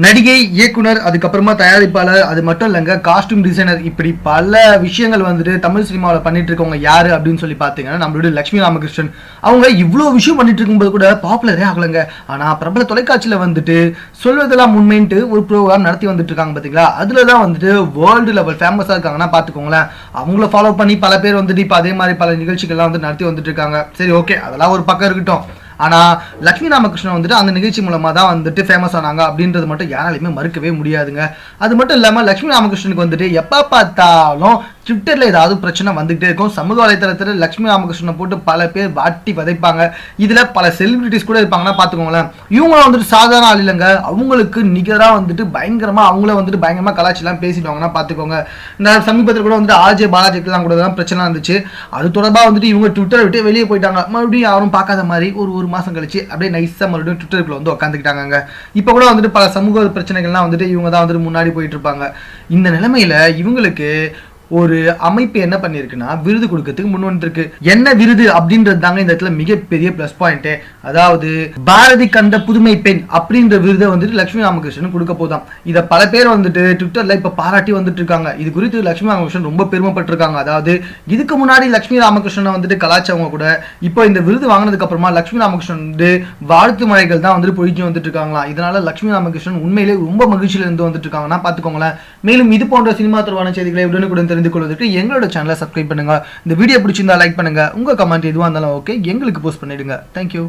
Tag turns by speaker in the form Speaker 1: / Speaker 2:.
Speaker 1: நடிகை இயக்குனர் அதுக்கப்புறமா தயாரிப்பாளர் அது மட்டும் இல்லைங்க காஸ்டியூம் டிசைனர் இப்படி பல விஷயங்கள் வந்துட்டு தமிழ் சினிமாவில் பண்ணிட்டு இருக்கவங்க யாரு அப்படின்னு சொல்லி பார்த்தீங்கன்னா நம்மளுடைய லட்சுமி ராமகிருஷ்ணன். அவங்க இவ்வளோ விஷயம் பண்ணிட்டு இருக்கும்போது கூட பாப்புலரே ஆகலைங்க. ஆனால் பிரபல தொலைக்காட்சியில் வந்துட்டு சொல்வதெல்லாம் உண்மைன்ட்டு ஒரு ப்ரோக்ராம் நடத்தி வந்துட்டு இருக்காங்க பார்த்தீங்களா அதில் தான் வந்துட்டு வேர்ல்டு லெவல் ஃபேமஸாக இருக்காங்கன்னா பார்த்துக்கோங்களேன் அவங்கள ஃபாலோ பண்ணி பல பேர் வந்துட்டு இப்போ அதே மாதிரி பல நிகழ்ச்சிகள்லாம் வந்து நடத்தி வந்துட்டு இருக்காங்க சரி ஓகே அதெல்லாம் ஒரு பக்கம் இருக்கட்டும். ஆனால் லக்ஷ்மி ராமகிருஷ்ணன் வந்துட்டு அந்த நிகழ்ச்சி மூலமாக தான் வந்துட்டு ஃபேமஸ் ஆனாங்க அப்படின்றது மட்டும் யாராலையுமே மறுக்கவே முடியாதுங்க. அது மட்டும் இல்லாமல் லக்ஷ்மி ராமகிருஷ்ணனுக்கு வந்துட்டு எப்போ பார்த்தாலும் ட்விட்டரில் ஏதாவது பிரச்சனை வந்துகிட்டே இருக்கும். சமூக வலைதளத்தில் லக்ஷ்மி ராமகிருஷ்ணனை போட்டு பல பேர் வாட்டி விதைப்பாங்க. இதில் பல செலிபிரிட்டிஸ் கூட இருப்பாங்கன்னா பார்த்துக்கோங்களேன். இவங்களும் வந்துட்டு சாதாரண ஆள் இல்லைங்க. அவங்களுக்கு நிகராக வந்துட்டு பயங்கரமாக அவங்கள வந்துட்டு பயங்கரமாக கலாச்சிலாம் பேசிடுவாங்கன்னா பார்த்துக்கோங்க. இந்த சமீபத்தில் கூட வந்துட்டு ஆர்ஜே பாலாஜிக்கெல்லாம் கூட தான் பிரச்சனை இருந்துச்சு அது தொடர்பாக வந்துட்டு இவங்க ட்விட்டரை விட்டு வெளியே போயிட்டாங்க. மறுபடியும் யாரும் பார்க்காத மாதிரி ஒரு ஒரு மாதம் கழிச்சு அப்படியே நைஸாக மறுபடியும் ட்விட்டருக்குள்ள வந்து உட்காந்துக்கிட்டாங்க இப்போ கூட வந்துட்டு பல சமூக பிரச்சனைகள்லாம் வந்துட்டு இவங்க தான் வந்துட்டு முன்னாடி போயிட்டு இருப்பாங்க. இந்த நிலைமையில் இவங்களுக்கு ஒரு அமைப்பு என்ன பண்ணியிருக்குன்னா விருது கொடுக்கறதுக்கு முன் வந்துருக்கு என்ன விருது அப்படின்றது தாங்க இந்த இடத்துல மிகப்பெரிய ப்ளஸ் பாயிண்ட்டு அதாவது பாரதி கண்ட புதுமை பெண் அப்படின்ற விருதை வந்துட்டு லட்சுமி ராமகிருஷ்ணன் கொடுக்க போதாம். இதை பல பேர் வந்துட்டு ட்விட்டர்ல இப்ப பாராட்டி வந்துட்டு இருக்காங்க இது குறித்து லட்சுமி ராமகிருஷ்ணன் ரொம்ப பெருமைப்பட்டிருக்காங்க. அதாவது இதுக்கு முன்னாடி லட்சுமி ராமகிருஷ்ணனை வந்துட்டு கலாச்சவங்க கூட இப்போ இந்த விருது வாங்கினதுக்கு அப்புறமா லட்சுமி ராமகிருஷ்ணன் வந்து வாழ்த்து மழைகள் தான் வந்துட்டு பொழிச்சு வந்துட்டு இருக்காங்களா இதனால லட்சுமி ராமகிருஷ்ணன் உண்மையிலே ரொம்ப மகிழ்ச்சியில இருந்து வந்துட்டு இருக்காங்கன்னா பாத்துக்கோங்களேன் மேலும் இது போன்ற சினிமா தொடர்பான செய்திகளை உடனுக்குடன் தெரிந்து கொள்வதற்கு எங்களோட சேனலை சப்ஸ்கிரைப் பண்ணுங்க. இந்த வீடியோ பிடிச்சிருந்தா லைக் பண்ணுங்க. உங்க கமெண்ட் எதுவாக இருந்தாலும் ஓகே எங்களுக்கு போஸ்ட் பண்ணிவிடுங்க தேங்க்யூ